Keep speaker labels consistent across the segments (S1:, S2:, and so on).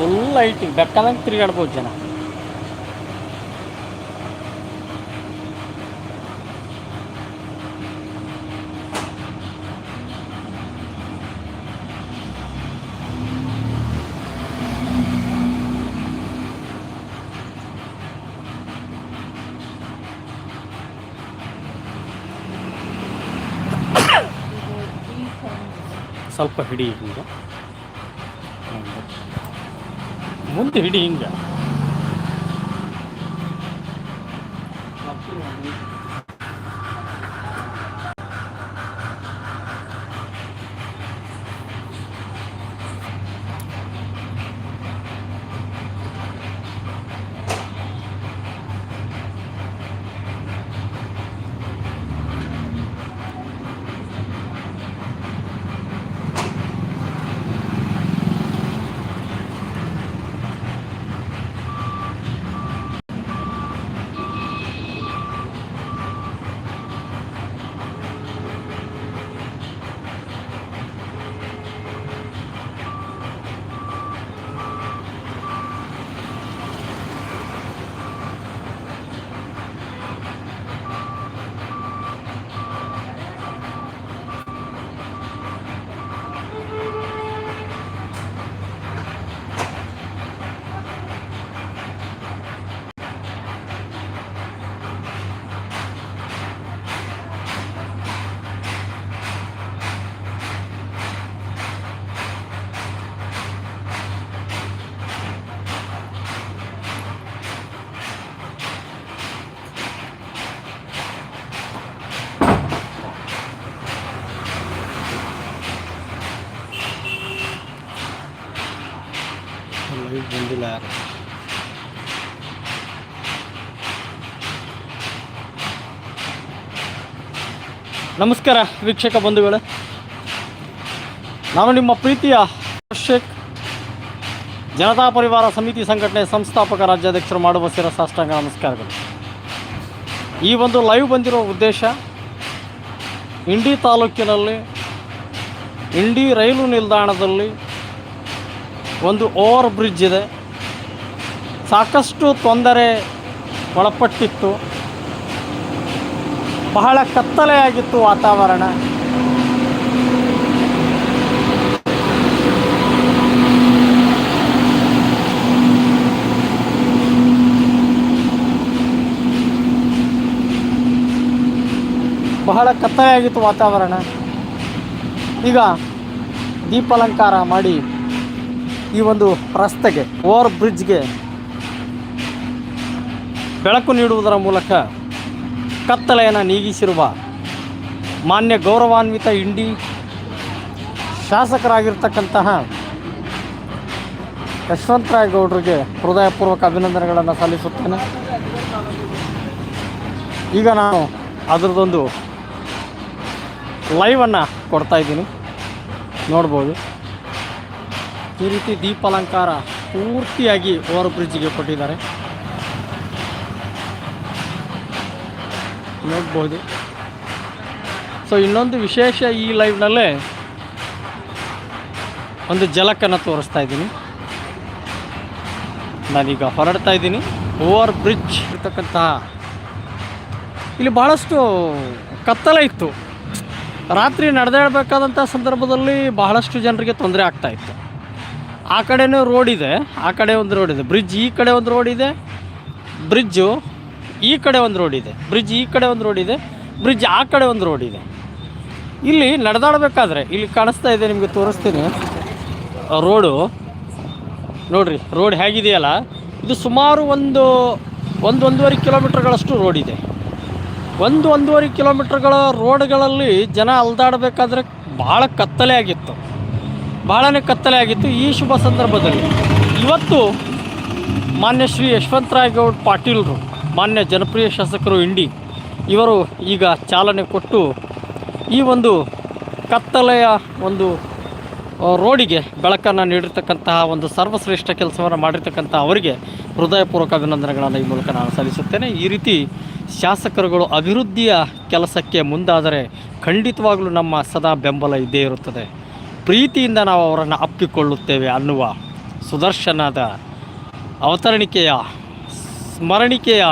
S1: Full lighting ಬೆಕ್ಕದಂಗೆ ತಿರುಗಾಡ್ಬೋದು ಜನ. ಸ್ವಲ್ಪ ಹಿಡಿ ಹಿಂಗೆ ಹಂಗೆ. ಮುಂದೆ ಹಿಡಿ ಹಿಂಗೆ ನಮಸ್ಕಾರ ವೀಕ್ಷಕ ಬಂಧುಗಳೇ. ನಾನು ನಿಮ್ಮ ಪ್ರೀತಿಯ ಶೇಖ್ ಜನತಾ ಪರಿವಾರ ಸಮಿತಿ ಸಂಘಟನೆ ಸಂಸ್ಥಾಪಕ ರಾಜ್ಯಾಧ್ಯಕ್ಷರು ಮಾಡುವ ಸಿರ ಸಾಷ್ಟಾಂಗ ನಮಸ್ಕಾರಗಳು. ಈ ಒಂದು ಲೈವ್ ಬಂದಿರೋ ಉದ್ದೇಶ, ಇಂಡಿ ತಾಲೂಕಿನಲ್ಲಿ, ಇಂಡಿ ರೈಲು ನಿಲ್ದಾಣದಲ್ಲಿ ಒಂದು ಓವರ್ ಬ್ರಿಡ್ಜ್ ಇದೆ. ಸಾಕಷ್ಟು ತೊಂದರೆ ಒಳಪಟ್ಟಿತ್ತು. ಬಹಳ ಕತ್ತಲೆಯಾಗಿತ್ತು ವಾತಾವರಣ. ಬಹಳ ಕತ್ತಲೆಯಾಗಿತ್ತು ವಾತಾವರಣ. ಈಗ ದೀಪಾಲಂಕಾರ ಮಾಡಿ ಈ ಒಂದು ರಸ್ತೆಗೆ, ಓವರ್ ಬ್ರಿಡ್ಜ್ಗೆ ಬೆಳಕು ನೀಡುವುದರ ಮೂಲಕ ಕತ್ತಲೆಯನ್ನು ನೀಗಿಸಿರುವ ಮಾನ್ಯ ಗೌರವಾನ್ವಿತ ಇಂಡಿ ಶಾಸಕರಾಗಿರ್ತಕ್ಕಂತಹ ಯಶವಂತರಾಯ ಗೌಡ್ರಿಗೆ ಹೃದಯಪೂರ್ವಕ ಅಭಿನಂದನೆಗಳನ್ನು ಸಲ್ಲಿಸುತ್ತೇನೆ. ಈಗ ನಾನು ಅದರದೊಂದು ಲೈವನ್ನು ಕೊಡ್ತಾ ಇದ್ದೀನಿ. ನೋಡ್ಬೋದು. ಈ ರೀತಿ ದೀಪಾಲಂಕಾರ ಪೂರ್ತಿಯಾಗಿ ಓವರ್ ಬ್ರಿಡ್ಜಿಗೆ ಕೊಟ್ಟಿದ್ದಾರೆ. ನೋಡ್ಬೋದು. ಸೊ ಇನ್ನೊಂದು ವಿಶೇಷ ಈ ಲೈವ್ನಲ್ಲೇ ಒಂದು ಜಲಕನ್ನು ತೋರಿಸ್ತಾ ಇದ್ದೀನಿ. ನಾನೀಗ ಹೊರಡ್ತಾ ಇದ್ದೀನಿ. ಓವರ್ ಬ್ರಿಡ್ಜ್ ಇರ್ತಕ್ಕಂತಹ ಇಲ್ಲಿ ಭಾಳಷ್ಟು ಕತ್ತಲೆ ಇತ್ತು. ರಾತ್ರಿ ನಡೆದಾಡಬೇಕಾದಂಥ ಸಂದರ್ಭದಲ್ಲಿ ಬಹಳಷ್ಟು ಜನರಿಗೆ ತೊಂದರೆ ಆಗ್ತಾ ಇತ್ತು. ಆ ಕಡೆನೂ ರೋಡ್ ಇದೆ, ಆ ಕಡೆ ಒಂದು ರೋಡ್ ಇದೆ. ಬ್ರಿಡ್ಜ್ ಈ ಕಡೆ ಒಂದು ರೋಡ್ ಇದೆ. ಬ್ರಿಡ್ಜು ಈ ಕಡೆ ಒಂದು ರೋಡ್ ಇದೆ. ಬ್ರಿಡ್ಜ್ ಈ ಕಡೆ ಒಂದು ರೋಡ್ ಇದೆ. ಬ್ರಿಡ್ಜ್ ಆ ಕಡೆ ಒಂದು ರೋಡ್ ಇದೆ. ಇಲ್ಲಿ ನಡೆದಾಡಬೇಕಾದ್ರೆ ಇಲ್ಲಿ ಕಾಣಿಸ್ತಾ ಇದೆ, ನಿಮಗೆ ತೋರಿಸ್ತೀನಿ. ರೋಡು ನೋಡ್ರಿ ರೋಡ್ ಹೇಗಿದೆಯಲ್ಲ? ಇದು ಸುಮಾರು ಒಂದು ಒಂದು ಒಂದೂವರೆ ಕಿಲೋಮೀಟ್ರ್ಗಳಷ್ಟು ರೋಡ್ ಇದೆ. ಒಂದು ಒಂದೂವರೆ ಕಿಲೋಮೀಟ್ರ್ಗಳ ರೋಡ್ಗಳಲ್ಲಿ ಜನ ಅಲ್ದಾಡಬೇಕಾದ್ರೆ ಭಾಳ ಕತ್ತಲೆ ಆಗಿತ್ತು. ಭಾಳನೇ ಕತ್ತಲೆ ಆಗಿತ್ತು ಈ ಶುಭ ಸಂದರ್ಭದಲ್ಲಿ. ಇವತ್ತು ಮಾನ್ಯ ಶ್ರೀ ಯಶವಂತರಾಯ್ ಗೌಡ್ ಪಾಟೀಲ್ರು ಮಾನ್ಯ ಜನಪ್ರಿಯ ಶಾಸಕರು ಇಂಡಿ, ಇವರು ಈಗ ಚಾಲನೆ ಕೊಟ್ಟು ಈ ಒಂದು ಕತ್ತಲೆಯ ಒಂದು ರೋಡಿಗೆ ಬೆಳಕನ್ನು ನೀಡಿರ್ತಕ್ಕಂತಹ ಒಂದು ಸರ್ವಶ್ರೇಷ್ಠ ಕೆಲಸವನ್ನು ಮಾಡಿರ್ತಕ್ಕಂಥ ಅವರಿಗೆ ಹೃದಯಪೂರ್ವಕ ಅಭಿನಂದನೆಗಳನ್ನು ಈ ಮೂಲಕ ನಾನು ಸಲ್ಲಿಸುತ್ತೇನೆ. ಈ ರೀತಿ ಶಾಸಕರುಗಳು ಅಭಿವೃದ್ಧಿಯ ಕೆಲಸಕ್ಕೆ ಮುಂದಾದರೆ ಖಂಡಿತವಾಗಲೂ ನಮ್ಮ ಸದಾ ಬೆಂಬಲ ಇದ್ದೇ ಇರುತ್ತದೆ. ಪ್ರೀತಿಯಿಂದ ನಾವು ಅವರನ್ನು ಅಪ್ಪಿಕೊಳ್ಳುತ್ತೇವೆ ಅನ್ನುವ ಸುದರ್ಶನದ ಅವತರಣಿಕೆಯ ಸ್ಮರಣಿಕೆಯ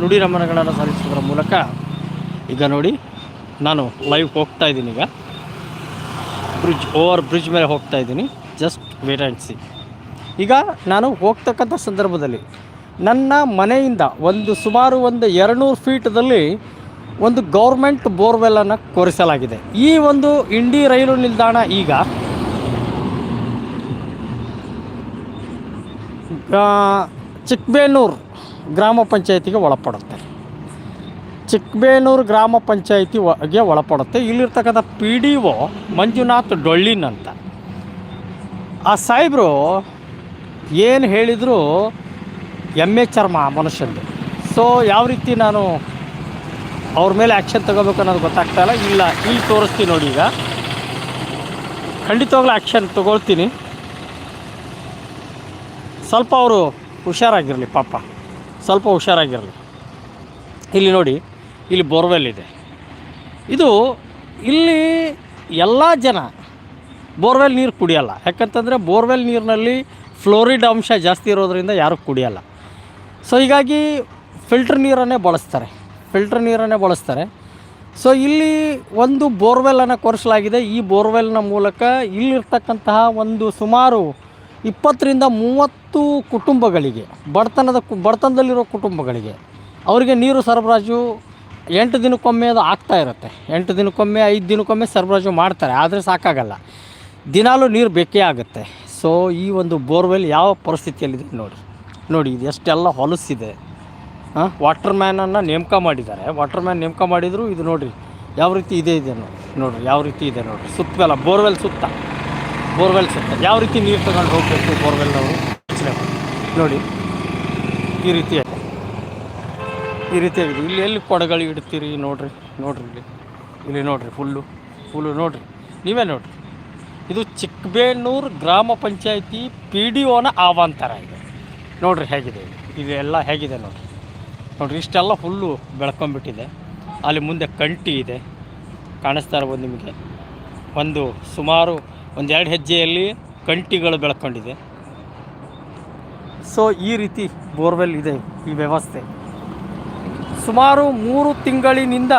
S1: ನುಡಿ ನಮನಗಳನ್ನು ಸಲ್ಲಿಸೋದ್ರ ಮೂಲಕ ಈಗ ನೋಡಿ, ನಾನು ಲೈವ್ ಹೋಗ್ತಾ ಇದ್ದೀನಿ ಈಗ. ಬ್ರಿಡ್ಜ್ ಓವರ್ ಬ್ರಿಡ್ಜ್ ಮೇಲೆ ಹೋಗ್ತಾ ಇದ್ದೀನಿ. ಜಸ್ಟ್ ವೇಟ್ ಆ್ಯಂಡ್ ಸಿ ಈಗ ನಾನು ಹೋಗ್ತಕ್ಕಂಥ ಸಂದರ್ಭದಲ್ಲಿ ನನ್ನ ಮನೆಯಿಂದ ಒಂದು ಸುಮಾರು ಒಂದು ಎರಡುನೂರು ಫೀಟ್ದಲ್ಲಿ ಒಂದು ಗೌರ್ಮೆಂಟ್ ಬೋರ್ವೆಲನ್ನು ಕೊರೆಸಲಾಗಿದೆ. ಈ ಒಂದು ಇಂಡಿ ರೈಲು ನಿಲ್ದಾಣ ಈಗ ಚಿಕ್ಕಬೇನೂರು ಗ್ರಾಮ ಪಂಚಾಯತಿಗೆ ಒಳಪಡುತ್ತೆ. ಚಿಕ್ಕಬೇನೂರು ಗ್ರಾಮ ಪಂಚಾಯಿತಿ ಒಗೆ ಒಳಪಡುತ್ತೆ. ಇಲ್ಲಿರ್ತಕ್ಕಂಥ P D O Manjunath Dollin ಅಂತ. ಆ ಸಾಹೇಬರು ಏನು ಹೇಳಿದರೂ ಎಮ್ಮೆ ಚರ್ಮ ಮನುಷ್ಯಂದು. ಸೊ ಯಾವ ರೀತಿ ನಾನು ಅವ್ರ ಮೇಲೆ ಆ್ಯಕ್ಷನ್ ತಗೋಬೇಕು ಅನ್ನೋದು ಗೊತ್ತಾಗ್ತಾ ಇಲ್ಲ. ಇಲ್ಲ, ಇಲ್ಲಿ ತೋರಿಸ್ತೀನಿ ನೋಡಿ ಈಗ. ಖಂಡಿತವಾಗ್ಲೂ ಆ್ಯಕ್ಷನ್ ತೊಗೊಳ್ತೀನಿ. ಸ್ವಲ್ಪ ಅವರು ಹುಷಾರಾಗಿರಲಿ ಪಾಪ. ಸ್ವಲ್ಪ ಹುಷಾರಾಗಿರಲಿ. ಇಲ್ಲಿ ನೋಡಿ, ಇಲ್ಲಿ ಬೋರ್ವೆಲ್ ಇದೆ. ಇದು ಇಲ್ಲಿ ಎಲ್ಲ ಜನ ಬೋರ್ವೆಲ್ ನೀರು ಕುಡಿಯಲ್ಲ. ಯಾಕಂತಂದರೆ ಬೋರ್ವೆಲ್ ನೀರಿನಲ್ಲಿ ಫ್ಲೋರಿಡ್ ಅಂಶ ಜಾಸ್ತಿ ಇರೋದರಿಂದ ಯಾರೂ ಕುಡಿಯಲ್ಲ. ಸೊ ಹೀಗಾಗಿ ಫಿಲ್ಟ್ರ್ ನೀರನ್ನೇ ಬಳಸ್ತಾರೆ. ಫಿಲ್ಟ್ರ್ ನೀರನ್ನೇ ಬಳಸ್ತಾರೆ. ಸೊ ಇಲ್ಲಿ ಒಂದು ಬೋರ್ವೆಲನ್ನು ಕೊರೆಸಲಾಗಿದೆ. ಈ ಬೋರ್ವೆಲ್ನ ಮೂಲಕ ಇಲ್ಲಿರ್ತಕ್ಕಂತಹ ಒಂದು ಸುಮಾರು ಇಪ್ಪತ್ತರಿಂದ ಮೂವತ್ತು ಕುಟುಂಬಗಳಿಗೆ, ಬಡತನದ ಬಡತನದಲ್ಲಿರೋ ಕುಟುಂಬಗಳಿಗೆ ಅವರಿಗೆ ನೀರು ಸರಬರಾಜು ಎಂಟು ದಿನಕ್ಕೊಮ್ಮೆ ಅದು ಆಗ್ತಾ ಇರುತ್ತೆ. ಎಂಟು ದಿನಕ್ಕೊಮ್ಮೆ, ಐದು ದಿನಕ್ಕೊಮ್ಮೆ ಸರಬರಾಜು ಮಾಡ್ತಾರೆ, ಆದರೆ ಸಾಕಾಗಲ್ಲ. ದಿನಾಲೂ ನೀರು ಬೇಕೇ ಆಗುತ್ತೆ. ಸೊ ಈ ಒಂದು ಬೋರ್ವೆಲ್ ಯಾವ ಪರಿಸ್ಥಿತಿಯಲ್ಲಿದೆ ನೋಡಿ. ನೋಡಿ ಇದು ಎಷ್ಟೆಲ್ಲ ಹೊಲಸಿದೆ. ಹಾಂ? ವಾಟರ್ ಮ್ಯಾನನ್ನು ನೇಮಕ ಮಾಡಿದ್ದಾರೆ. ವಾಟರ್ ಮ್ಯಾನ್ ನೇಮಕ ಮಾಡಿದರೂ, ಇದು ನೋಡಿರಿ, ಯಾವ ರೀತಿ ಇದೆ ಇದೆ ನೋಡಿ. ನೋಡಿರಿ, ಯಾವ ರೀತಿ ಇದೆ ನೋಡಿರಿ. ಸುತ್ತವೆಲ್ಲ ಬೋರ್ವೆಲ್ ಸುತ್ತ. ಬೋರ್ವೆಲ್ ಸುತ್ತ. ಯಾವ ರೀತಿ ನೀರು ತಗೊಂಡು ಹೋಗಬೇಕು ಬೋರ್ವೆಲ್ ನಾವು ಯೋಚನೆ ಮಾಡಿ ನೋಡಿ. ಈ ರೀತಿ ಇದೆ ಈ ರೀತಿಯಾಗಿದೆ ಇಲ್ಲಿ ಎಲ್ಲಿ ಕೊಡಗಳು ಇಡ್ತೀರಿ ನೋಡಿರಿ ನೋಡಿರಿ ಇಲ್ಲಿ. ಇಲ್ಲಿ ನೋಡಿರಿ ಫುಲ್ಲು ಫುಲ್ಲು ನೋಡಿರಿ. ನೀವೇ ನೋಡಿರಿ. ಇದು ಚಿಕ್ಕಬೇನೂರು ಗ್ರಾಮ ಪಂಚಾಯತಿ ಪಿ ಡಿ ಒನ ಆವಾಂತರ ಇದೆ. ನೋಡಿರಿ ಹೇಗಿದೆ ಇದು. ಇದೆಲ್ಲ ಹೇಗಿದೆ ನೋಡಿರಿ. ನೋಡಿರಿ, ಇಷ್ಟೆಲ್ಲ ಫುಲ್ಲು ಬೆಳ್ಕೊಂಬಿಟ್ಟಿದೆ. ಅಲ್ಲಿ ಮುಂದೆ ಕಂಟಿ ಇದೆ. ಕಾಣಿಸ್ತಾ ಇರ್ಬೋದು ನಿಮಗೆ. ಒಂದು ಸುಮಾರು ಒಂದೆರಡು ಹೆಜ್ಜೆಯಲ್ಲಿ ಕಂಟಿಗಳು ಬೆಳ್ಕೊಂಡಿದೆ. ಸೊ ಈ ರೀತಿ ಬೋರ್ವೆಲ್ ಇದೆ ಈ ವ್ಯವಸ್ಥೆ. ಸುಮಾರು ಮೂರು ತಿಂಗಳಿನಿಂದ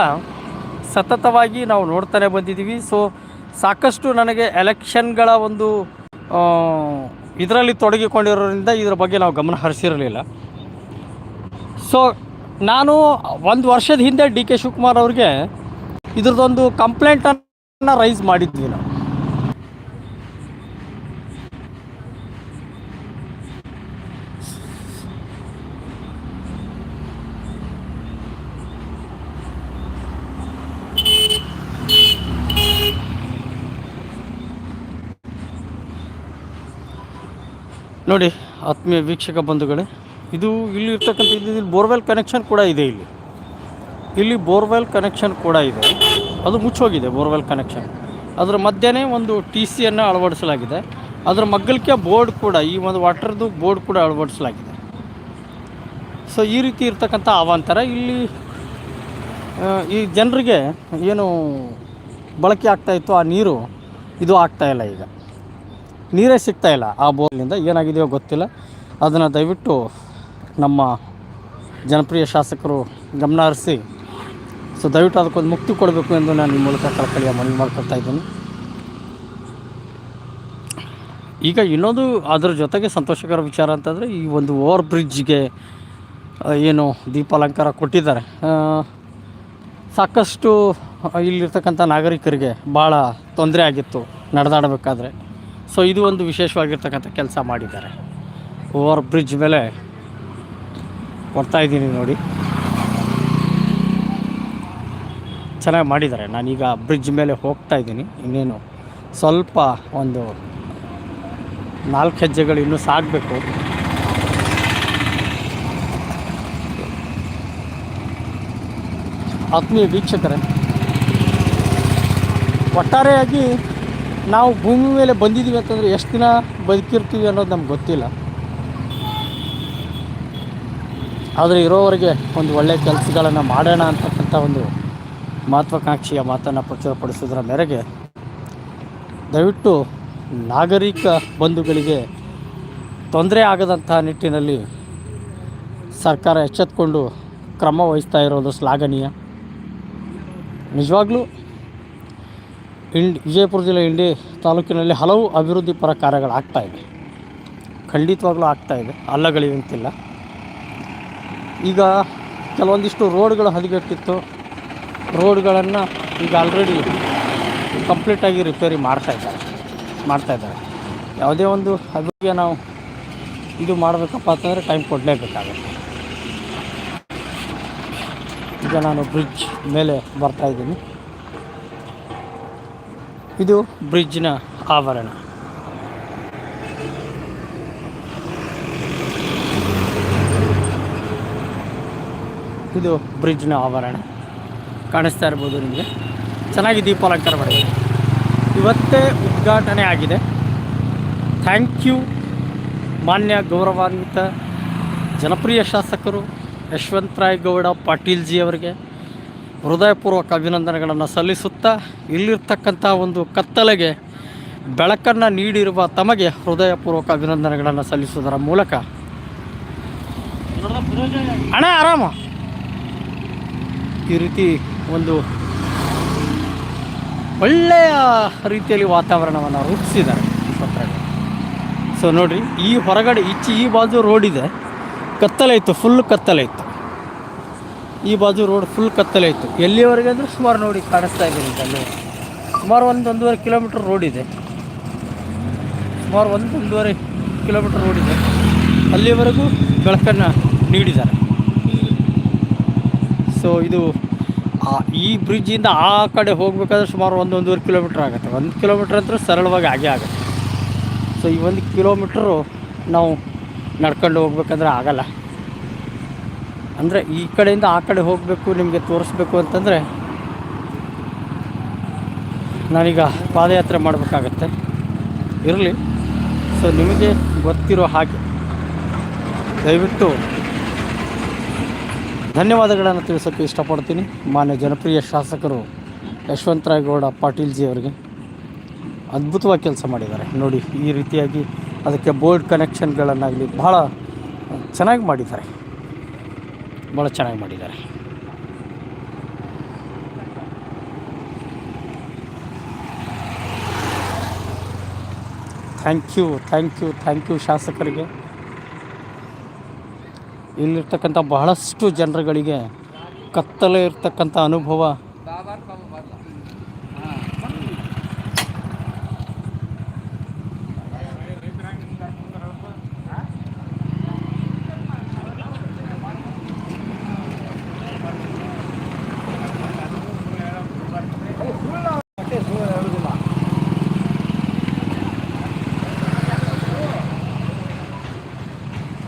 S1: ಸತತವಾಗಿ ನಾವು ನೋಡ್ತಾನೆ ಬಂದಿದ್ದೀವಿ. ಸೊ ಸಾಕಷ್ಟು ನನಗೆ ಎಲೆಕ್ಷನ್ಗಳ ಒಂದು ಇದರಲ್ಲಿ ತೊಡಗಿಕೊಂಡಿರೋದ್ರಿಂದ ಇದರ ಬಗ್ಗೆ ನಾವು ಗಮನ ಹರಿಸಿರಲಿಲ್ಲ. ಸೊ ನಾನು ಒಂದು ವರ್ಷದ ಹಿಂದೆ ಡಿ ಕೆ ಶಿವಕುಮಾರ್ ಅವ್ರಿಗೆ ಇದ್ರದ್ದೊಂದು ಕಂಪ್ಲೇಂಟನ್ನು ರೈಸ್ ಮಾಡಿದ್ವಿ ನಾವು. ನೋಡಿ ಆತ್ಮೀಯ ವೀಕ್ಷಕ ಬಂಧುಗಳೇ, ಇದು ಇಲ್ಲಿ ಇರ್ತಕ್ಕಂಥ ಇಲ್ಲಿ ಬೋರ್ವೆಲ್ ಕನೆಕ್ಷನ್ ಕೂಡ ಇದೆ ಇಲ್ಲಿ. ಇಲ್ಲಿ ಬೋರ್ವೆಲ್ ಕನೆಕ್ಷನ್ ಕೂಡ ಇದೆ. ಅದು ಮುಚ್ಚೋಗಿದೆ ಬೋರ್ವೆಲ್ ಕನೆಕ್ಷನ್ ಅದರ ಮಧ್ಯೆನೇ ಒಂದು ಟಿ ಸಿಯನ್ನು ಅಳವಡಿಸಲಾಗಿದೆ. ಅದರ ಮಗ್ಗಲಿಕೆ ಬೋರ್ಡ್ ಕೂಡ, ಈ ಒಂದು ವಾಟರ್ದು ಬೋರ್ಡ್ ಕೂಡ ಅಳವಡಿಸಲಾಗಿದೆ. ಸೊ ಈ ರೀತಿ ಇರ್ತಕ್ಕಂಥ ಅವಾಂತರ ಇಲ್ಲಿ ಈ ಜನರಿಗೆ ಏನು ಬಳಕೆ ಆಗ್ತಾಯಿತ್ತು ಆ ನೀರು ಇದು ಆಗ್ತಾಯಿಲ್ಲ ಈಗ. ನೀರೇ ಸಿಗ್ತಾ ಇಲ್ಲ. ಆ ಬೋರ್ನಿಂದ ಏನಾಗಿದೆಯೋ ಗೊತ್ತಿಲ್ಲ. ಅದನ್ನು ದಯವಿಟ್ಟು ನಮ್ಮ ಜನಪ್ರಿಯ ಶಾಸಕರು ಗಮನ ಹರಿಸಿ. ಸೊ ದಯವಿಟ್ಟು ಅದಕ್ಕೊಂದು ಮುಕ್ತಿ ಕೊಡಬೇಕು ಎಂದು ನಾನು ನಿಮ್ಮ ಮೂಲಕ ಕಳಕಳಿಯ ಮನವಿ ಮಾಡ್ಕೊಳ್ತಾ ಇದ್ದೀನಿ. ಈಗ ಇನ್ನೊಂದು ಅದರ ಜೊತೆಗೆ ಸಂತೋಷಕರ ವಿಚಾರ ಅಂತಂದರೆ, ಈ ಒಂದು ಓವರ್ ಬ್ರಿಡ್ಜ್ಗೆ ಏನು ದೀಪಾಲಂಕಾರ ಕೊಟ್ಟಿದ್ದಾರೆ. ಸಾಕಷ್ಟು ಇಲ್ಲಿರ್ತಕ್ಕಂಥ ನಾಗರಿಕರಿಗೆ ಭಾಳ ತೊಂದರೆ ಆಗಿತ್ತು, ನಡೆದಾಡಬೇಕಾದ್ರೆ. ಸೊ ಇದು ಒಂದು ವಿಶೇಷವಾಗಿರ್ತಕ್ಕಂಥ ಕೆಲಸ ಮಾಡಿದ್ದಾರೆ. ಓವರ್ ಬ್ರಿಡ್ಜ್ ಮೇಲೆ ಕೊಡ್ತಾ ಇದ್ದೀನಿ ನೋಡಿ. ಚೆನ್ನಾಗಿ ಮಾಡಿದ್ದಾರೆ. ನಾನೀಗ ಬ್ರಿಡ್ಜ್ ಮೇಲೆ ಹೋಗ್ತಾ ಇದ್ದೀನಿ. ಇನ್ನೇನು ಸ್ವಲ್ಪ ಒಂದು ನಾಲ್ಕು ಹೆಜ್ಜೆಗಳು ಇನ್ನೂ ಸಾಗಬೇಕು ಆತ್ಮೀಯ ವೀಕ್ಷಕರೇ, ಒಟ್ಟಾರೆಯಾಗಿ ನಾವು ಭೂಮಿ ಮೇಲೆ ಬಂದಿದ್ದೀವಿ ಅಂತಂದರೆ ಎಷ್ಟು ದಿನ ಬದುಕಿರ್ತೀವಿ ಅನ್ನೋದು ನಮ್ಗೆ ಗೊತ್ತಿಲ್ಲ. ಆದರೆ ಇರೋವರೆಗೆ ಒಂದು ಒಳ್ಳೆಯ ಕೆಲಸಗಳನ್ನು ಮಾಡೋಣ ಅಂತಕ್ಕಂಥ ಒಂದು ಮಹತ್ವಾಕಾಂಕ್ಷೆಯ ಮಾತನ್ನು ಪ್ರಚುರಪಡಿಸೋದ್ರ ಮೇರೆಗೆ ದಯವಿಟ್ಟು ನಾಗರಿಕ ಬಂಧುಗಳಿಗೆ ತೊಂದರೆ ಆಗದಂತಹ ನಿಟ್ಟಿನಲ್ಲಿ ಸರ್ಕಾರ ಎಚ್ಚೆತ್ಕೊಂಡು ಕ್ರಮ ವಹಿಸ್ತಾ ಇರೋದು ಶ್ಲಾಘನೀಯ. ನಿಜವಾಗ್ಲೂ ಇಂಡ್ ವಿಜಯಪುರ ಜಿಲ್ಲೆ ಇಂಡಿ ತಾಲೂಕಿನಲ್ಲಿ ಹಲವು ಅಭಿವೃದ್ಧಿ ಪರ ಕಾರ್ಯಗಳು ಆಗ್ತಾ ಇದೆ. ಖಂಡಿತವಾಗ್ಲೂ ಆಗ್ತಾಯಿದೆ ಅಲ್ಲಗಳಿವಂತಿಲ್ಲ ಈಗ ಕೆಲವೊಂದಿಷ್ಟು ರೋಡ್ಗಳು ಹದಗೆಟ್ಟಿತ್ತು. ರೋಡ್ಗಳನ್ನು ಈಗ ಆಲ್ರೆಡಿ ಕಂಪ್ಲೀಟಾಗಿ ರಿಪೇರಿ ಮಾಡ್ತಾ ಇದ್ದಾರೆ. ಮಾಡ್ತಾ ಇದ್ದಾರೆ. ಯಾವುದೇ ಒಂದು ಅಭಿವೃದ್ಧಿಗೆ ನಾವು ಇದು ಮಾಡಬೇಕಪ್ಪ ಅಂತಂದರೆ ಟೈಮ್ ಕೊಡಲೇಬೇಕಾಗುತ್ತೆ. ಈಗ ನಾನು ಬ್ರಿಡ್ಜ್ ಮೇಲೆ ಬರ್ತಾ ಇದ್ದೀನಿ. ಇದು ಬ್ರಿಡ್ಜ್ನ ಆವರಣ. ಇದು ಬ್ರಿಡ್ಜ್ನ ಆವರಣ. ಕಾಣಿಸ್ತಾ ಇರ್ಬೋದು ನಿಮಗೆ. ಚೆನ್ನಾಗಿ ದೀಪಾಲಂಕಾರ ಮಾಡಿದೆ ಇವತ್ತೇ ಉದ್ಘಾಟನೆ ಆಗಿದೆ. ಥ್ಯಾಂಕ್ ಯು ಮಾನ್ಯ ಗೌರವಾನ್ವಿತ ಜನಪ್ರಿಯ ಶಾಸಕರು ಯಶವಂತರಾಯ್ ಗೌಡ ಪಾಟೀಲ್ಜಿ ಅವರಿಗೆ. ಹೃದಯಪೂರ್ವಕ ಅಭಿನಂದನೆಗಳನ್ನು ಸಲ್ಲಿಸುತ್ತಾ ಇಲ್ಲಿರ್ತಕ್ಕಂಥ ಒಂದು ಕತ್ತಲೆಗೆ ಬೆಳಕನ್ನು ನೀಡಿರುವ ತಮಗೆ ಹೃದಯಪೂರ್ವಕ ಅಭಿನಂದನೆಗಳನ್ನು ಸಲ್ಲಿಸುವುದರ ಮೂಲಕ. ಅಣ್ಣ, ಆರಾಮ? ಈ ರೀತಿ ಒಂದು ಒಳ್ಳೆಯ ರೀತಿಯಲ್ಲಿ ವಾತಾವರಣವನ್ನು ರೂಪಿಸಿದ್ದಾರೆ ಸೊ ನೋಡಿರಿ, ಈ ಹೊರಗಡೆ ಈಚೆ ಈ ಬಾಜು ರೋಡ್ ಇದೆ. ಕತ್ತಲೆ ಇತ್ತು ಫುಲ್ ಕತ್ತಲೆ ಇತ್ತು. ಈ ಬಾಜು ರೋಡ್ ಫುಲ್ ಕತ್ತಲೆ ಇತ್ತು. ಎಲ್ಲಿವರೆಗೆ ಅಂದರೆ ಸುಮಾರು ನೋಡಿ ಕಾಣಿಸ್ತಾ ಇದೆ ಅಲ್ಲಿ. ಸುಮಾರು ಒಂದು ಒಂದೂವರೆ ಕಿಲೋಮೀಟ್ರ್ ರೋಡ್ ಇದೆ. ಸುಮಾರು ಒಂದು ಒಂದೂವರೆ ಕಿಲೋಮೀಟ್ರ್ ರೋಡ್ ಇದೆ. ಅಲ್ಲಿವರೆಗೂ ಬೆಳಕನ್ನು ನೀಡಿದ್ದಾರೆ. ಸೊ ಇದು ಈ ಬ್ರಿಡ್ಜಿಂದ ಆ ಕಡೆ ಹೋಗಬೇಕಾದ್ರೆ ಸುಮಾರು ಒಂದು ಒಂದೂವರೆ ಕಿಲೋಮೀಟ್ರ್ ಆಗುತ್ತೆ. ಒಂದು ಕಿಲೋಮೀಟ್ರ್ ಅಂತೂ ಸರಳವಾಗಿ ಆಗೇ ಆಗುತ್ತೆ. ಸೊ ಈ ಒಂದು ಕಿಲೋಮೀಟ್ರು ನಾವು ನಡ್ಕೊಂಡು ಹೋಗ್ಬೇಕಂದ್ರೆ ಆಗಲ್ಲ. ಅಂದರೆ ಈ ಕಡೆಯಿಂದ ಆ ಕಡೆ ಹೋಗಬೇಕು, ನಿಮಗೆ ತೋರಿಸ್ಬೇಕು ಅಂತಂದರೆ ನಾನೀಗ ಪಾದಯಾತ್ರೆ ಮಾಡಬೇಕಾಗತ್ತೆ. ಇರಲಿ. ಸೊ ನಿಮಗೆ ಗೊತ್ತಿರೋ ಹಾಗೆ, ದಯವಿಟ್ಟು ಧನ್ಯವಾದಗಳನ್ನು ತಿಳಿಸೋಕ್ಕೆ ಇಷ್ಟಪಡ್ತೀನಿ. ಮಾನ್ಯ ಜನಪ್ರಿಯ ಶಾಸಕರು ಯಶವಂತರಾಯಗೌಡ ಪಾಟೀಲ್ಜಿ ಅವರಿಗೆ ಅದ್ಭುತವಾಗಿ ಕೆಲಸ ಮಾಡಿದ್ದಾರೆ. ನೋಡಿ, ಈ ರೀತಿಯಾಗಿ ಅದಕ್ಕೆ ಬೋರ್ಡ್ ಕನೆಕ್ಷನ್ಗಳನ್ನಾಗಲಿ ಬಹಳ ಚೆನ್ನಾಗಿ ಮಾಡಿದ್ದಾರೆ. ಭಾಳ ಚೆನ್ನಾಗಿ ಮಾಡಿದ್ದಾರೆ. Thank you thank you thank you ಶಾಸಕರಿಗೆ. ಇಲ್ಲಿರ್ತಕ್ಕಂಥ ಬಹಳಷ್ಟು ಜನರುಗಳಿಗೆ ಕತ್ತಲೆ ಇರ್ತಕ್ಕಂಥ ಅನುಭವ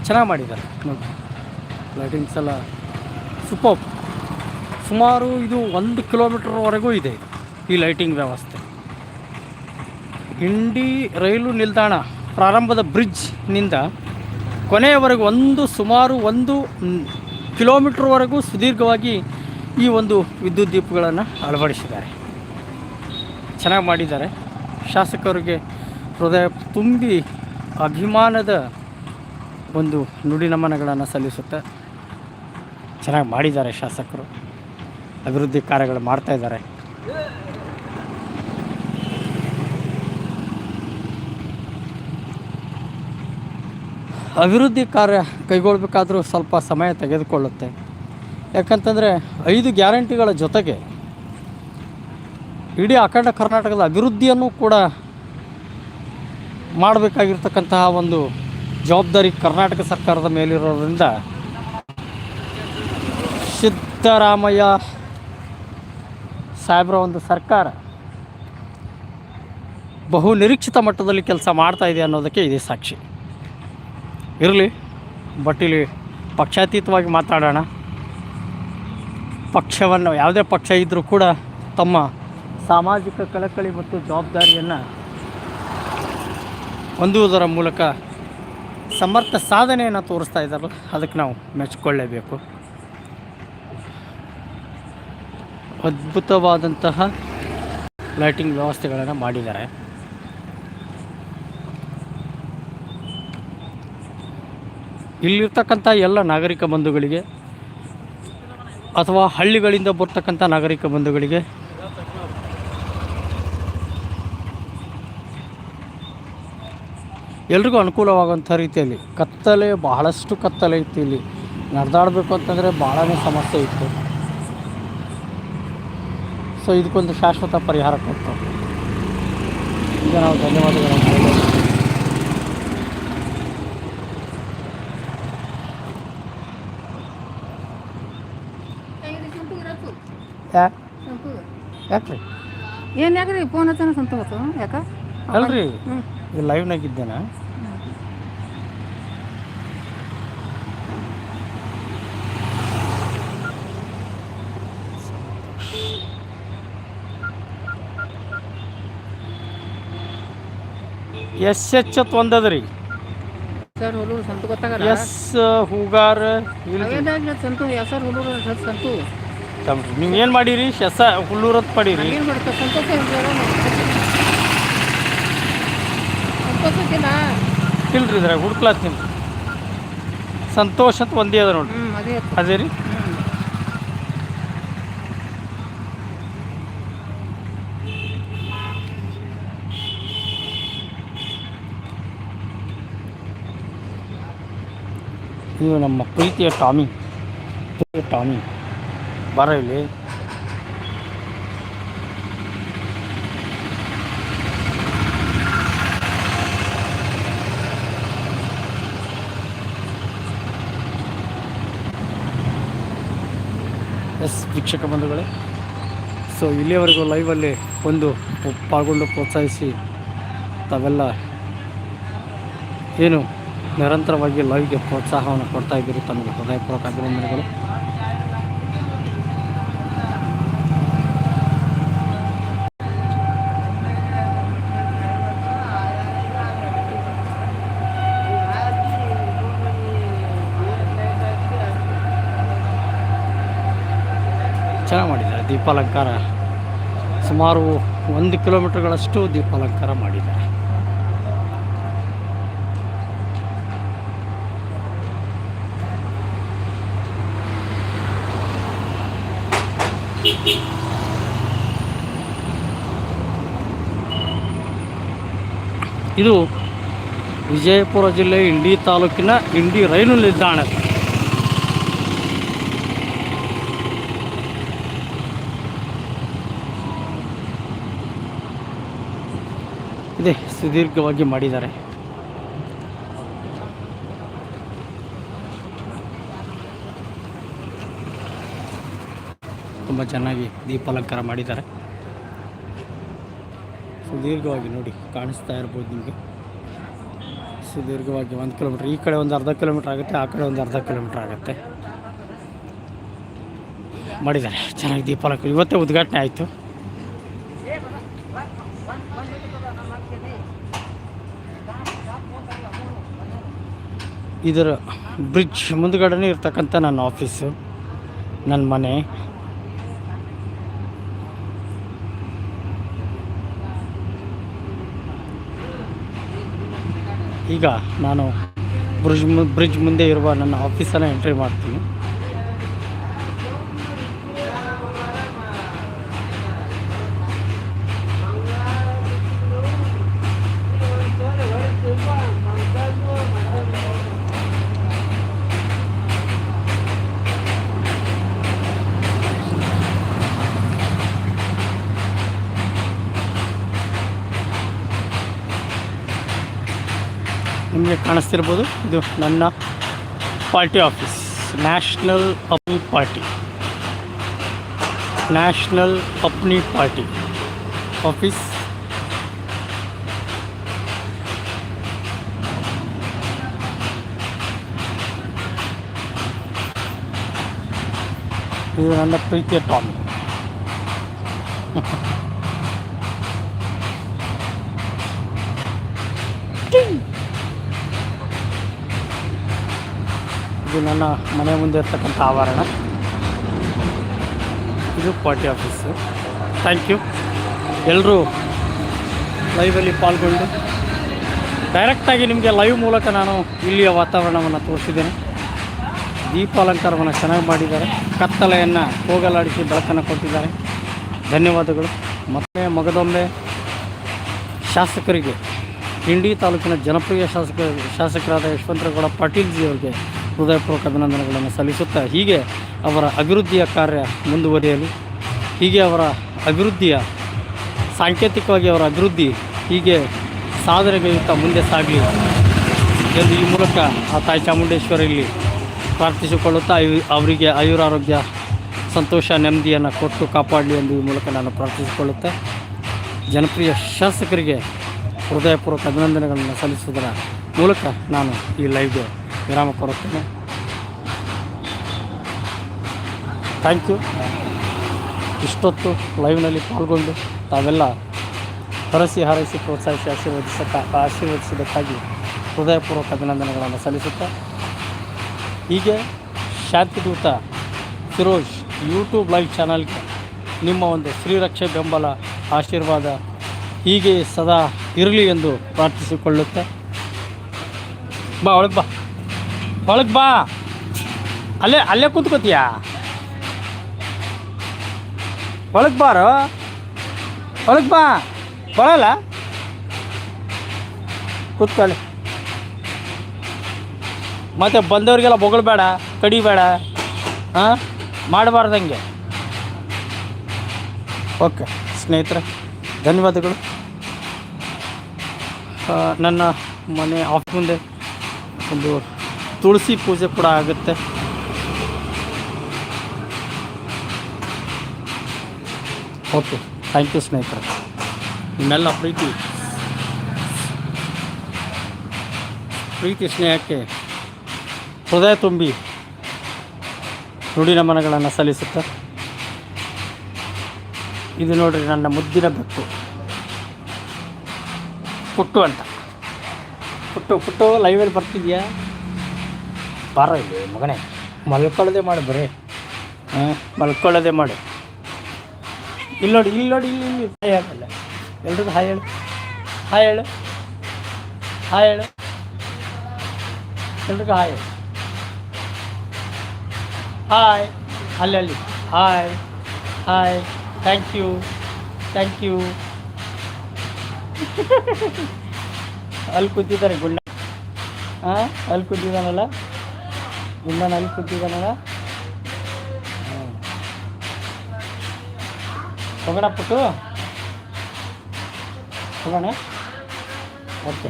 S1: ಚೆನ್ನಾಗಿ ಮಾಡಿದ್ದಾರೆ. ನೋಡಿ ಲೈಟಿಂಗ್ಸ್ ಎಲ್ಲ ಸೂಪರ್ ಸುಮಾರು ಇದು ಒಂದು ಕಿಲೋಮೀಟ್ರ್ವರೆಗೂ ಇದೆ ಈ ಲೈಟಿಂಗ್ ವ್ಯವಸ್ಥೆ. ಇಂಡಿ ರೈಲು ನಿಲ್ದಾಣ ಪ್ರಾರಂಭದ ಬ್ರಿಡ್ಜ್ನಿಂದ ಕೊನೆಯವರೆಗೂ ಒಂದು ಸುಮಾರು ಒಂದು ಕಿಲೋಮೀಟ್ರ್ವರೆಗೂ ಸುದೀರ್ಘವಾಗಿ ಈ ಒಂದು ವಿದ್ಯುತ್ ದೀಪಗಳನ್ನು ಅಳವಡಿಸಿದ್ದಾರೆ. ಚೆನ್ನಾಗಿ ಮಾಡಿದ್ದಾರೆ. ಶಾಸಕರಿಗೆ ಹೃದಯ ತುಂಬಿ ಅಭಿಮಾನದ ಒಂದು ನುಡಿ ನಮನಗಳನ್ನು ಸಲ್ಲಿಸುತ್ತೆ. ಚೆನ್ನಾಗಿ ಮಾಡಿದ್ದಾರೆ ಶಾಸಕರು. ಅಭಿವೃದ್ಧಿ ಕಾರ್ಯಗಳು ಮಾಡ್ತಾಯಿದ್ದಾರೆ ಅಭಿವೃದ್ಧಿ ಕಾರ್ಯ ಕೈಗೊಳ್ಳಬೇಕಾದ್ರೂ ಸ್ವಲ್ಪ ಸಮಯ ತೆಗೆದುಕೊಳ್ಳುತ್ತೆ. ಯಾಕಂತಂದರೆ ಐದು ಗ್ಯಾರಂಟಿಗಳ ಜೊತೆಗೆ ಇಡೀ ಅಖಂಡ ಕರ್ನಾಟಕದ ಅಭಿವೃದ್ಧಿಯನ್ನು ಕೂಡ ಮಾಡಬೇಕಾಗಿರ್ತಕ್ಕಂತಹ ಒಂದು ಜವಾಬ್ದಾರಿ ಕರ್ನಾಟಕ ಸರ್ಕಾರದ ಮೇಲಿರೋದ್ರಿಂದ ಸಿದ್ದರಾಮಯ್ಯ ಸಾಹೇಬರ ಒಂದು ಸರ್ಕಾರ ಬಹು ನಿರೀಕ್ಷಿತ ಮಟ್ಟದಲ್ಲಿ ಕೆಲಸ ಮಾಡ್ತಾ ಇದೆ ಅನ್ನೋದಕ್ಕೆ ಇದೇ ಸಾಕ್ಷಿ. ಇರಲಿ ಬಟ್ ಇಲ್ಲಿ ಪಕ್ಷಾತೀತವಾಗಿ ಮಾತಾಡೋಣ. ಪಕ್ಷವನ್ನು, ಯಾವುದೇ ಪಕ್ಷ ಇದ್ದರೂ ಕೂಡ ತಮ್ಮ ಸಾಮಾಜಿಕ ಕಳಕಳಿ ಮತ್ತು ಜವಾಬ್ದಾರಿಯನ್ನು ಹೊಂದುವುದರ ಮೂಲಕ ಸಮರ್ಥ ಸಾಧನೆಯನ್ನು ತೋರಿಸ್ತಾ ಇದ್ದಾರಲ್ಲ, ಅದಕ್ಕೆ ನಾವು ಮೆಚ್ಚಿಕೊಳ್ಳೇಬೇಕು ಅದ್ಭುತವಾದಂತಹ ಲೈಟಿಂಗ್ ವ್ಯವಸ್ಥೆಗಳನ್ನು ಮಾಡಿದ್ದಾರೆ. ಇಲ್ಲಿರ್ತಕ್ಕಂಥ ಎಲ್ಲ ನಾಗರಿಕ ಬಂಧುಗಳಿಗೆ ಅಥವಾ ಹಳ್ಳಿಗಳಿಂದ ಬರ್ತಕ್ಕಂಥ ನಾಗರಿಕ ಬಂಧುಗಳಿಗೆ ಎಲ್ರಿಗೂ ಅನುಕೂಲವಾಗುವಂಥ ರೀತಿಯಲ್ಲಿ ಕತ್ತಲೆ ಬಹಳಷ್ಟು ಕತ್ತಲೆ ಇತ್ತು ಇಲ್ಲಿ. ನಡೆದಾಡಬೇಕು ಅಂತಂದರೆ ಭಾಳನೇ ಸಮಸ್ಯೆ ಇತ್ತು. ಸೊ ಇದಕ್ಕೊಂದು ಶಾಶ್ವತ ಪರಿಹಾರ ಕೊಟ್ಟು ಈಗ ನಾವು ಧನ್ಯವಾದಗಳನ್ನು ಹೇಳೋದು ಯಾ? ಯಾಕ್ರಿ?
S2: ಏನು ಯಾಕ್ರಿ? ಫೋನ್ ಹಚ್ಚನ ಸಂತೋಷ. ಯಾಕೆ? ಯಾಕ
S1: ಅಲ್ರಿ ಲೈವ್ನಾಗಿದ್ದೇನ ಎಸ್ ಎಚ್ ಅತ್
S2: ಸರ್ ಸಂತು ಗೊತ್ತಾಗಲ್ಲ?
S1: ಎಸ್ ಹೂಗಾರ್ ಇಲ್ರಿ.
S2: ಅವೇನಾಗ್ಲಿ ಸಂತು ಹೆಸರು ಹುಲು ಸಂತು
S1: ನೀವು ಏನು ಮಾಡೀರಿ? ಶಸ ಹುಲ್ಲೂರತ್ ಪಡೀರಿ.
S2: ಏನು ಮಾಡ್ತಾರೆ ಸಂತೋಷ ಸಂತೋಷಕ್ಕಿಲ್ಲ
S1: ಇಲ್ರಿ ಇದ್ರಾಗ ಹುಡ್ಕ್ಲಾತೀನಿ ಸಂತೋಷ ಅಂತ ಒಂದೇ ಅದ ನೋಡ್ರಿ.
S2: ಹ್ಞೂ ಅದೇ.
S1: ಅದೇ ರೀ? ಇದು ನಮ್ಮ ಪ್ರೀತಿಯ ಟಾಮಿ. ಪ್ರೀತಿಯ ಟಾಮಿ. ಬರ ಇಲ್ಲಿ. ಎಸ್ ವೀಕ್ಷಕ ಬಂಧುಗಳೇ. ಸೊ ಇಲ್ಲಿಯವರೆಗೂ ಲೈವಲ್ಲಿ ಒಂದು ಪಾಲ್ಗೊಂಡು ಪ್ರೋತ್ಸಾಹಿಸಿ ತಾವೆಲ್ಲ ಏನು ನಿರಂತರವಾಗಿ ಲೈವ್ಗೆ ಪ್ರೋತ್ಸಾಹವನ್ನು ಕೊಡ್ತಾ ಇದ್ದೀರಿ ತಮಗೆ ಹೃದಯಪೂರ್ವಕ ಅಭಿನಂದನೆಗಳು. ಚೆನ್ನಾಗಿ ಮಾಡಿದ್ದಾರೆ. ದೀಪಾಲಂಕಾರ ಸುಮಾರು ಒಂದು ಕಿಲೋಮೀಟರ್ಗಳಷ್ಟು ದೀಪಾಲಂಕಾರ ಮಾಡಿದ್ದಾರೆ. ಇದು ವಿಜಯಪುರ ಜಿಲ್ಲೆ ಇಂಡಿ ತಾಲೂಕಿನ ಇಂಡಿ ರೈಲು ನಿಲ್ದಾಣ. ಇದೆ, ಸುದೀರ್ಘವಾಗಿ ಮಾಡಿದ್ದಾರೆ. ತುಂಬ ಚೆನ್ನಾಗಿ ದೀಪಾಲಂಕಾರ ಮಾಡಿದ್ದಾರೆ. ಸುದೀರ್ಘವಾಗಿ ನೋಡಿ, ಕಾಣಿಸ್ತಾ ಇರ್ಬೋದು ನಿಮಗೆ. ಸುದೀರ್ಘವಾಗಿ ಒಂದು ಕಿಲೋಮೀಟ್ರ್ ಈ ಕಡೆ ಒಂದು ಅರ್ಧ ಕಿಲೋಮೀಟ್ರ್ ಆಗುತ್ತೆ, ಆ ಕಡೆ ಒಂದು ಅರ್ಧ ಕಿಲೋಮೀಟ್ರ್ ಆಗುತ್ತೆ. ಮಾಡಿದ್ದಾರೆ. ಚೆನ್ನಾಗಿ ದೀಪಾಲಕ ಇವತ್ತೇ ಉದ್ಘಾಟನೆ ಆಯಿತು. ಇದರ ಬ್ರಿಡ್ಜ್ ಮುಂದ್ಗಡೆನೇ ಇರ್ತಕ್ಕಂಥ ನನ್ನ ಆಫೀಸು ನನ್ನ ಮನೆ. ಈಗ ನಾನು ಬ್ರಿಡ್ಜ್ ಬ್ರಿಡ್ಜ್ ಮುಂದೆ ಇರುವ ನನ್ನ ಆಫೀಸನ್ನು ಎಂಟ್ರಿ ಮಾಡ್ತೀನಿ. ನಿಮಗೆ ಕಾಣಿಸ್ತಿರ್ಬೋದು. ಇದು ನನ್ನ party office. National Apni party. National Apni party office. ಇದು ನನ್ನ ಪ್ರೀತಿಯ ಟಾಮಿ. ಇದು ನನ್ನ ಮನೆ ಮುಂದೆ ಇರ್ತಕ್ಕಂಥ ಆವರಣ. ಇದು ಪಾರ್ಟಿ ಆಫೀಸು. ಥ್ಯಾಂಕ್ ಯು ಎಲ್ಲರೂ ಲೈವಲ್ಲಿ ಪಾಲ್ಗೊಂಡು ಡೈರೆಕ್ಟಾಗಿ ನಿಮಗೆ ಲೈವ್ ಮೂಲಕ ನಾನು ಇಲ್ಲಿಯ ವಾತಾವರಣವನ್ನು ತೋರಿಸಿದ್ದೇನೆ. ದೀಪಾಲಂಕಾರವನ್ನು ಚೆನ್ನಾಗಿ ಮಾಡಿದ್ದಾರೆ. ಕತ್ತಲೆಯನ್ನು ಹೋಗಲಾಡಿಸಿ ಬೆಳಕನ್ನು ಕೊಟ್ಟಿದ್ದಾರೆ. ಧನ್ಯವಾದಗಳು. ಮತ್ತೆ ಮಗದೊಮ್ಮೆ ಶಾಸಕರಿಗೆ, ಇಂಡಿ ತಾಲೂಕಿನ ಜನಪ್ರಿಯ ಶಾಸಕ, ಶಾಸಕರಾದ ಯಶವಂತರಗೌಡ ಪಾಟೀಲ್ಜಿ ಅವರಿಗೆ ಹೃದಯಪೂರ್ವಕ ಅಭಿನಂದನೆಗಳನ್ನು ಸಲ್ಲಿಸುತ್ತಾ ಹೀಗೆ ಅವರ ಅಭಿವೃದ್ಧಿಯ ಕಾರ್ಯ ಮುಂದುವರಿಯಲಿ. ಹೀಗೆ ಅವರ ಅಭಿವೃದ್ಧಿಯ ಸಾಂಕೇತಿಕವಾಗಿ ಅವರ ಅಭಿವೃದ್ಧಿ ಹೀಗೆ ಸಾಧನೆಗೈಯುತ್ತಾ ಮುಂದೆ ಸಾಗಲಿ ಎಂದು ಈ ಮೂಲಕ ಆ ತಾಯಿ ಚಾಮುಂಡೇಶ್ವರಿಯಲ್ಲಿ ಪ್ರಾರ್ಥಿಸಿಕೊಳ್ಳುತ್ತಾ ಅವರಿಗೆ ಆಯುರಾರೋಗ್ಯ, ಸಂತೋಷ, ನೆಮ್ಮದಿಯನ್ನು ಕೊಟ್ಟು ಕಾಪಾಡಲಿ ಎಂದು ಈ ಮೂಲಕ ನಾನು ಪ್ರಾರ್ಥಿಸಿಕೊಳ್ಳುತ್ತೆ ಜನಪ್ರಿಯ ಶಾಸಕರಿಗೆ ಹೃದಯಪೂರ್ವಕ ಅಭಿನಂದನೆಗಳನ್ನು ಸಲ್ಲಿಸುವುದರ ಮೂಲಕ ನಾನು ಈ ಲೈವ್ಗೆ ವಿರಾಮ ಕೊಡುತ್ತೇನೆ. ಥ್ಯಾಂಕ್ ಯು ಇಷ್ಟೊತ್ತು ಲೈವ್ನಲ್ಲಿ ಪಾಲ್ಗೊಂಡು ತಾವೆಲ್ಲ ಹರಸಿ ಹಾರೈಸಿ ಪ್ರೋತ್ಸಾಹಿಸಿ ಆಶೀರ್ವದಿಸಕ್ಕ ಆಶೀರ್ವದಿಸಿದ್ದಕ್ಕಾಗಿ ಹೃದಯಪೂರ್ವಕ ಅಭಿನಂದನೆಗಳನ್ನು ಸಲ್ಲಿಸುತ್ತಾ ಹೀಗೆ ಶಾಂತಿದೂತ ಫಿರೋಜ್ ಯೂಟ್ಯೂಬ್ ಲೈವ್ ಚಾನಲ್ಗೆ ನಿಮ್ಮ ಒಂದು ಶ್ರೀರಕ್ಷೆ ಬೆಂಬಲ ಆಶೀರ್ವಾದ ಹೀಗೆ ಸದಾ ಇರಲಿ ಎಂದು ಪ್ರಾರ್ಥಿಸಿಕೊಳ್ಳುತ್ತೆ. ಬಾ, ಒಳಗೆ ಬಾ. ಒಳಗೆ ಬಾ. ಅಲ್ಲೇ ಅಲ್ಲೇ ಕೂತ್ಕೋತೀಯಾ? ಒಳಗೆ ಬಾರೋ. ಒಳಗೆ ಬಾ. ಬರಲ್ಲ? ಕೂತ್ಕೊಳ್ಳಿ ಮತ್ತು ಬಂದವರಿಗೆಲ್ಲ ಬೊಗಳ್ಬೇಡ, ಕಡಿಬೇಡ. ಹಾಂ ಮಾಡಬಾರ್ದಂಗೆ ಓಕೆ, ಸ್ನೇಹಿತರೆ, ಧನ್ಯವಾದಗಳು. ನನ್ನ ಮನೆ ಆಫ್ ಮುಂದೆ ಒಂದು ತುಳಸಿ ಪೂಜೆ ಕೂಡ ಆಗುತ್ತೆ. ಓಕೆ. ಥ್ಯಾಂಕ್ ಯು ಸ್ನೇಹಿತರೆ. ನಿಮ್ಮೆಲ್ಲ ಪ್ರೀತಿ. ಪ್ರೀತಿ ಸ್ನೇಹಕ್ಕೆ ಹೃದಯ ತುಂಬಿ ನುಡಿ ನಮನಗಳನ್ನು ಸಲ್ಲಿಸುತ್ತಾ. ಇದು ನೋಡಿರಿ ನನ್ನ ಮುದ್ದಿನ ಬೆಕ್ಕು. ಪುಟ್ಟು ಅಂತ. ಪುಟ್ಟು ಪುಟ್ಟು ಲೈವಲ್ಲಿ ಬರ್ತಿದ್ಯಾ? ಬಾರ ಇಲ್ಲಿ ಮಗನೇ. ಮಲ್ಕೊಳ್ಳೋದೇ ಮಾಡಿ ಬರ್ರಿ ಹಾಂ ಮಲ್ಕೊಳ್ಳೋದೇ ಮಾಡಿ. ಇಲ್ಲಿ ನೋಡಿ ಇಲ್ಲಿ ನೋಡಿ ಇಲ್ಲಿ ಇಲ್ಲಿ. ಹಾಯ್ ಹೇಳಲ್ಲ ಎಲ್ರಿಗೂ ಹಾಯ್ ಹೇಳು. ಹಾಯ್ ಹೇಳು. ಹಾಯ್ ಹೇಳು. ಎಲ್ರಿಗೂ ಹಾಯ್ ಹೇಳು. ಹಾಯ್ ಅಲ್ಲಿ ಅಲ್ಲಿ. Hi hi thank you thank you ಅಲ್ಲಿ ಕೂತಿದ್ದಾರೆ ಗುಂಡ. ಹಾಂ ಅಲ್ಲಿ ಕೂತಿದ್ದಾನಲ್ಲ? ಗುಂಡನ ಅಲ್ಲಿ ಕೂತಿದ್ದಾನಲ್ಲ ಹ್ಮ್. ಹೋಗೋಣ ಪುಟ್ಟು. ಹೋಗೋಣ. ಓಕೆ.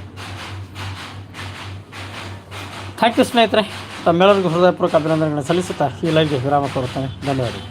S1: ಥ್ಯಾಂಕ್ ಯು ಸ್ನೇಹಿತರೆ. ತಮ್ಮೆಲ್ಲರಿಗೂ ಹೃದಯಪೂರ್ವಕ ಅಭಿನಂದನೆಗಳನ್ನು ಸಲ್ಲಿಸುತ್ತಾ ಈ ಲೈವ್ಗೆ ವಿರಾಮ ಕೊಡುತ್ತೇನೆ ಧನ್ಯವಾದಗಳು.